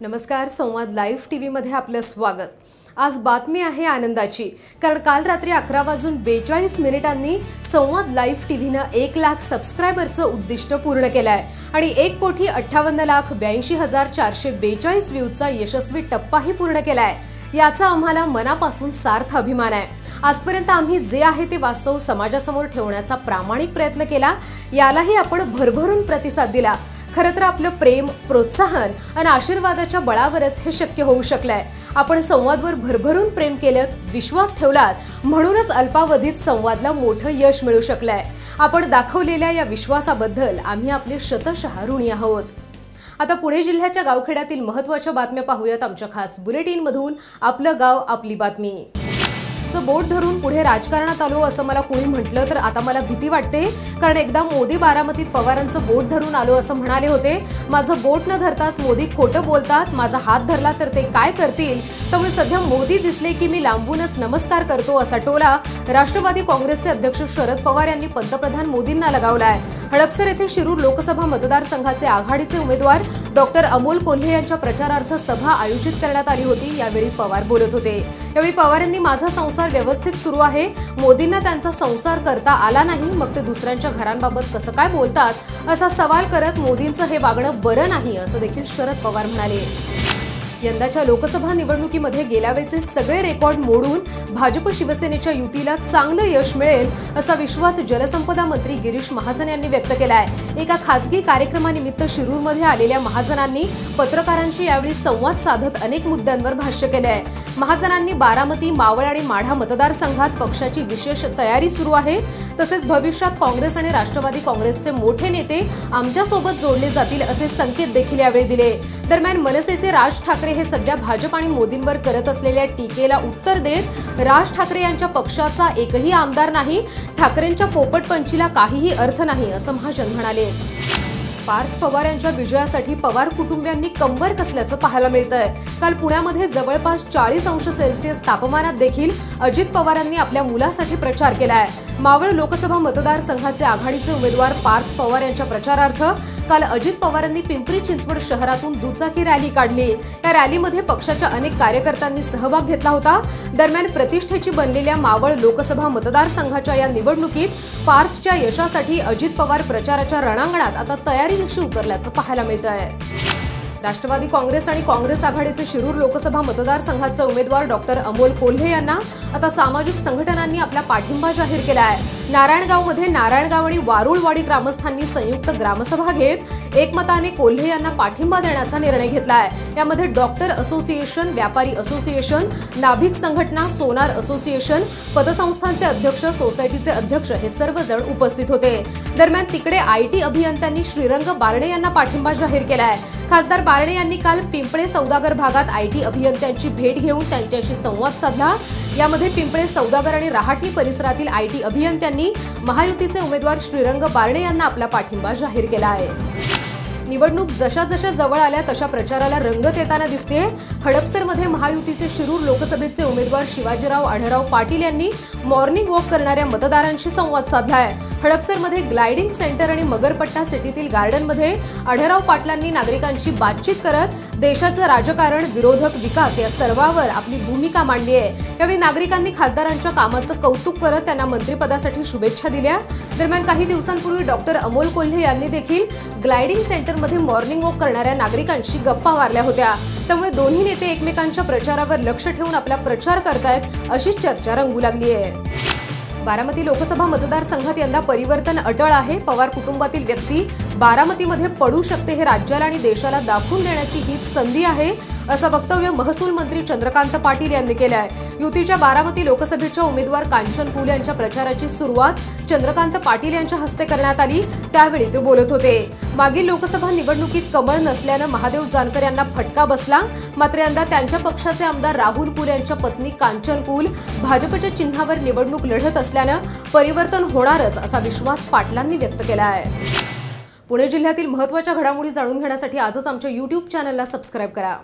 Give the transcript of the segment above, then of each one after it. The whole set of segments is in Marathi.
नमस्कार संवाद लाईव्ह टी व्हीमध्ये आपलं स्वागत. आज बातमी आहे आनंदाची कारण काल रात्री अकरा वाजून बेचाळीस मिनिटांनी संवाद लाईव्ह टी व्हीनं एक लाख सबस्क्रायबरचं उद्दिष्ट पूर्ण केलं आहे आणि एक कोटी अठ्ठावन्न लाख ब्याऐंशी हजार चारशे बेचाळीस व्ह्यूजचा यशस्वी टप्पाही पूर्ण केला आहे याचा आम्हाला मनापासून सार्थ अभिमान आहे. आजपर्यंत आम्ही जे आहे ते वास्तव समाजासमोर ठेवण्याचा प्रामाणिक प्रयत्न केला यालाही आपण भरभरून प्रतिसाद दिला. खरं तर आपलं प्रेम प्रोत्साहन आणि आशीर्वादाच्या बळावरच हे शक्य होऊ शकलंय. आपण संवादवर भरभरून प्रेम केलं विश्वास ठेवलात म्हणूनच अल्पावधीत संवादला मोठं यश मिळू शकलंय. आपण दाखवलेल्या या विश्वासाबद्दल आम्ही आपले शतशः ऋणी आहोत. आता पुणे जिल्ह्याच्या गावखेड्यातील महत्त्वाच्या बातम्या पाहूयात आमच्या खास बुलेटिनमधून. आपलं गाव आपली बातमी. चं बोट धरून पुढे राजकारणात आलो असं मला कुणी म्हटलं तर आता मला भीती वाटते. कारण एकदा मोदी बारामतीत पवारांचं बोट धरून आलो असं म्हणाले होते. माझं बोट न धरताच मोदी खोटं बोलतात. माझा हात धरला तर ते काय करतील? त्यामुळे सध्या मोदी दिसले की मी लांबूनच नमस्कार करतो असा टोला राष्ट्रवादी काँग्रेसचे अध्यक्ष शरद पवार यांनी पंतप्रधान मोदींना लगावलाय. हडपसर येथे शिरूर लोकसभा मतदारसंघाचे आघाडीचे उमेदवार डॉक्टर अमोल कोल्हे यांच्या प्रचारार्थ सभा आयोजित करण्यात आली होती. यावेळी पवार बोलत होते. यावेळी पवार यांनी माझा संसार व्यवस्थित सुरू आहे. मोदींना त्यांचा संसार करता आला नाही. मग ते दुसऱ्यांच्या घरांबाबत कसं काय बोलतात? असा सवाल करत मोदींचं हे वागणं बरं नाही असं देखील शरद पवार म्हणाले. यंदाच्या लोकसभा निवडणुकीमध्ये गेल्या वेळचे सगळे रेकॉर्ड मोडून भाजप शिवसेनेच्या युतीला चांगलं यश मिळेल असा विश्वास जलसंपदा मंत्री गिरीश महाजन यांनी व्यक्त केला आहे एका खासगी कार्यक्रमानिमित्त शिरूरमध्ये आलेल्या महाजनांनी पत्रकारांशी यावेळी संवाद साधत अनेक मुद्द्यांवर भाष्य केलं आहे महाजनांनी बारामती मावळ आणि माढा मतदारसंघात पक्षाची विशेष तयारी सुरू आहे. तसेच भविष्यात काँग्रेस आणि राष्ट्रवादी काँग्रेसचे मोठे नेते आमच्यासोबत जोडले जातील असे संकेत देखील यावेळी दिले. दरम्यान मनसेचे राज ठाकरे हे सध्या भाजप आणि मोदींवर करत असलेल्या टीकेला उत्तर देत राज ठाकरे यांच्या पक्षाचा एकही आमदार नाही ठाकरेंच्या पोपटपंचीला काहीही अर्थ नाही असं महाजन म्हणाले. पार्थ पवार यांच्या विजयासाठी पवार कुटुंबियांनी कंबर कसल्याचं पाहायला मिळतंय. काल पुण्यामध्ये जवळपास चाळीस अंश सेल्सिअस तापमानात देखील अजित पवारांनी आपल्या मुलासाठी प्रचार केला आहे मावळ लोकसभा मतदारसंघाचे आघाडीचे उमेदवार पार्थ पवार यांच्या प्रचारार्थ काल अजित पवारांनी पिंपरी चिंचवड शहरातून दुचाकी रॅली काढली. या रॅलीमध्ये पक्षाच्या अनेक कार्यकर्त्यांनी सहभाग घेतला होता. दरम्यान प्रतिष्ठेची बनलेल्या मावळ लोकसभा मतदारसंघाच्या या निवडणुकीत पार्थच्या यशासाठी अजित पवार प्रचाराच्या रणांगणात आता तयारीनिशी उतरल्याचं पाहायला मिळत आहे राष्ट्रवादी काँग्रेस आणि काँग्रेस आघाडीचे शिरूर लोकसभा मतदारसंघाचे उमेदवार डॉक्टर अमोल कोल्हे यांना आता सामाजिक संघटनांनी आपला पाठिंबा जाहीर केला आहे नारायणगावमध्ये नारायणगाव आणि वारुळवाडी ग्रामस्थांनी संयुक्त ग्रामसभा घेत एकमताने कोल्हे यांना पाठिंबा देण्याचा निर्णय घेतला आहे यामध्ये डॉक्टर असोसिएशन व्यापारी असोसिएशन नाभिक संघटना सोनार असोसिएशन पतसंस्थांचे अध्यक्ष सोसायटीचे अध्यक्ष हे सर्वजण उपस्थित होते. दरम्यान तिकडे आयटी अभियंत्यांनी श्रीरंग बारणे यांना पाठिंबा जाहीर केला आहे खासदार बारणे यांनी काल पिंपळे सौदागर भागात आयटी अभियंत्यांची भेट घेऊन त्यांच्याशी संवाद साधला. यामध्ये पिंपळे सौदागर आणि रहाटणी परिसरातील आयटी अभियंत्यांनी महायुतीचे उमेदवार श्रीरंग बारणे यांना आपला पाठिंबा जाहीर केला आहे. निवडणूक जशा जशा जवळ आल्या तशा प्रचाराला रंगत येताना दिसते हडपसरमध्ये महायुतीचे शिरूर लोकसभेचे उमेदवार शिवाजीराव आढळराव पाटील यांनी मॉर्निंग वॉक करणाऱ्या मतदारांशी संवाद साधलाय. हडपसरमध्ये ग्लायडिंग सेंटर आणि मगरपट्टा सिटीतील गार्डनमध्ये आढळराव पाटलांनी नागरिकांशी बातचीत करत देशाचं राजकारण विरोधक विकास या सर्वावर आपली भूमिका मांडली आहे यावेळी नागरिकांनी खासदारांच्या कामाचं कौतुक करत त्यांना मंत्रिपदासाठी शुभेच्छा दिल्या. दरम्यान काही दिवसांपूर्वी डॉक्टर अमोल कोल्हे यांनी देखील ग्लायडिंग सेंटर शहरांमध्ये मॉर्निंग वॉक करणाऱ्या नागरिकांशी गप्पा मारल्या होत्या. त्यामुळे दोन्ही नेते एकमेकांच्या प्रचारावर लक्ष ठेवून आपला प्रचार करतायत अशीच चर्चा रंगू लागली आहे. बारामती लोकसभा मतदारसंघात यंदा परिवर्तन अटळ आहे. पवार कुटुंबातील व्यक्ती बारामतीमध्ये पडू शकते हे राज्याला आणि देशाला दाखवून देण्याची हीच संधी आहे. असं वक्तव्य महसूल मंत्री चंद्रकांत पाटील यांनी केलं आहे युतीच्या बारामती लोकसभेच्या उमेदवार कांचन कुल यांच्या प्रचाराची सुरुवात चंद्रकांत पाटील यांच्या हस्ते करण्यात आली त्यावेळी ते बोलत होते. मागील लोकसभा निवडणुकीत कमळ नसल्यानं महादेव जानकर यांना फटका बसला. मात्र यंदा त्यांच्या पक्षाचे आमदार राहुल कुल यांच्या पत्नी कांचन कुल भाजपच्या चिन्हावर निवडणूक लढत असल्यानं परिवर्तन होणारच असा विश्वास पाटलांनी व्यक्त केला आहे पुणे जिल्ह्यातील महत्त्वाच्या घडामोडी जाणून घेण्यासाठी आजच आमच्या युट्यूब चॅनलला सबस्क्राईब करा.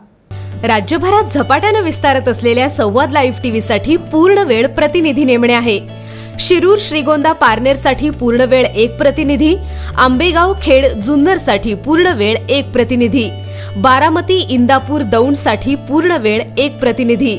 राज्यभरात झपाट्यानं विस्तारत असलेल्या संवाद लाईव्ह टीव्हीसाठी पूर्ण वेळ प्रतिनिधी नेमणे आहे. शिरूर श्रीगोंदा पारनेरसाठी पूर्ण वेळ एक प्रतिनिधी आंबेगाव खेड जुन्नरसाठी पूर्ण वेळ एक प्रतिनिधी बारामती इंदापूर दौंडसाठी पूर्ण वेळ एक प्रतिनिधी